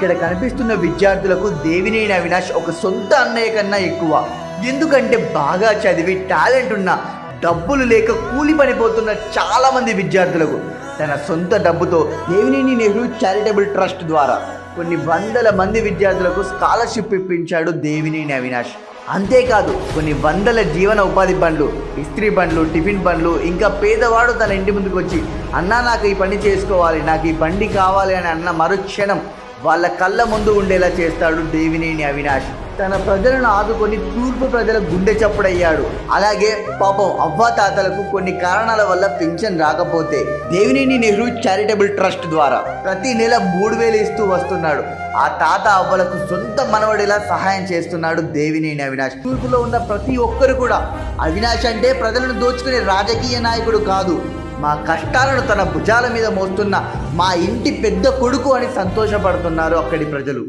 ఇక్కడ కనిపిస్తున్న విద్యార్థులకు దేవినేని అవినాష్ ఒక సొంత అన్నయ్య కన్నా ఎక్కువ. ఎందుకంటే బాగా చదివి టాలెంట్ ఉన్న డబ్బులు లేక కూలి పనిపోతున్న చాలామంది విద్యార్థులకు తన సొంత డబ్బుతో దేవినేని నెహ్రూ చారిటబుల్ ట్రస్ట్ ద్వారా కొన్ని వందల మంది విద్యార్థులకు స్కాలర్షిప్ ఇప్పించాడు దేవినేని అవినాష్. అంతేకాదు కొన్ని వందల జీవన ఉపాధి బండ్లు ఇస్త్రీ బండ్లు టిఫిన్ బండ్లు ఇంకా పేదవాడు తన ఇంటి ముందుకు వచ్చి అన్నా నాకు ఈ పని చేసుకోవాలి నాకు ఈ బండి కావాలి అని అన్న మరుక్షణం వాళ్ళ కళ్ళ ముందు ఉండేలా చేస్తాడు దేవినేని అవినాష్. తన ప్రజలను ఆదుకొని తూర్పు ప్రజల గుండె చప్పుడయ్యాడు. అలాగే పాపం అవ్వ తాతలకు కొన్ని కారణాల వల్ల పెన్షన్ రాకపోతే దేవినేని నెహ్రూ చారిటబుల్ ట్రస్ట్ ద్వారా ప్రతి నెల మూడు వేలు ఇస్తూ వస్తున్నాడు. ఆ తాత అవ్వలకు సొంత మనవడిలా సహాయం చేస్తున్నాడు దేవినేని అవినాష్. తూర్పులో ఉన్న ప్రతి ఒక్కరు కూడా అవినాష్ అంటే ప్రజలను దోచుకునే రాజకీయ నాయకుడు కాదు. మా కష్టాలను తన భుజాల మీద మోస్తున్న మా ఇంటి పెద్ద కొడుకు అని సంతోషపడుతున్నారు అక్కడి ప్రజలు.